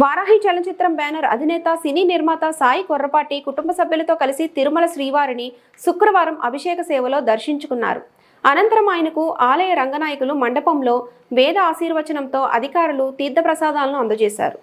Varahi చలనచిత్రం banner అధినేత సినీ నిర్మాత సాయి కొర్రపాటి కుటుంబ సభ్యులతో కలిసి తిరుమల శ్రీవారిని శుక్రవారం అభిషేక సేవలో దర్శించుకున్నారు. అనంతరం ఆయనకు ఆలయ రంగనాయకులు మండపంలో వేద ఆశీర్వచనంతో అధికారులు తీర్థప్రసాదాలను అందజేశారు.